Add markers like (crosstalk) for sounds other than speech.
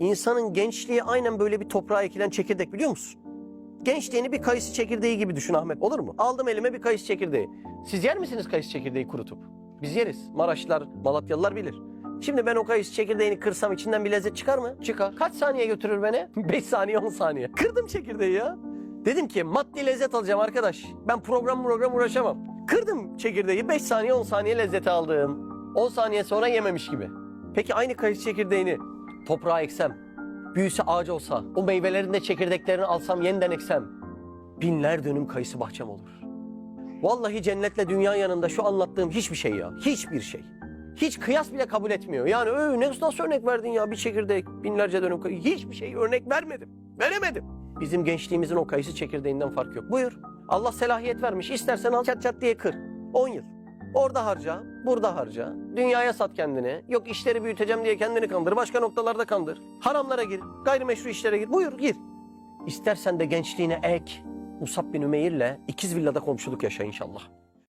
İnsanın gençliği aynen böyle bir toprağa ekilen çekirdek biliyor musun? Gençliğini bir kayısı çekirdeği gibi düşün Ahmet olur mu? Aldım elime bir kayısı çekirdeği. Siz yer misiniz kayısı çekirdeği kurutup? Biz yeriz. Maraşlılar, Malatyalılar bilir. Şimdi ben o kayısı çekirdeğini kırsam içinden bir lezzet çıkar mı? Çıkar. Kaç saniye götürür beni? (laughs) 5 saniye 10 saniye. Kırdım çekirdeği ya. Dedim ki maddi lezzet alacağım arkadaş. Ben program program uğraşamam. Kırdım çekirdeği 5 saniye 10 saniye lezzeti aldım. 10 saniye sonra yememiş gibi. Peki aynı kayısı çekirdeğini toprağa eksem, büyüse ağaç olsa, o meyvelerin de çekirdeklerini alsam yeniden eksem, binler dönüm kayısı bahçem olur. Vallahi cennetle dünya yanında şu anlattığım hiçbir şey ya. Hiçbir şey. Hiç kıyas bile kabul etmiyor. Yani öyle nasıl örnek verdin ya bir çekirdek binlerce dönüm kayısı. Hiçbir şey örnek vermedim. Veremedim. Bizim gençliğimizin o kayısı çekirdeğinden fark yok. Buyur. Allah selahiyet vermiş. İstersen al çat çat diye kır. 10 yıl. Orada harca, burada harca. Dünyaya sat kendini. Yok işleri büyüteceğim diye kendini kandır. Başka noktalarda kandır. Haramlara gir. Gayrimeşru işlere gir. Buyur gir. İstersen de gençliğine ek. Musab bin Ümeyr'le ikiz villada komşuluk yaşa inşallah.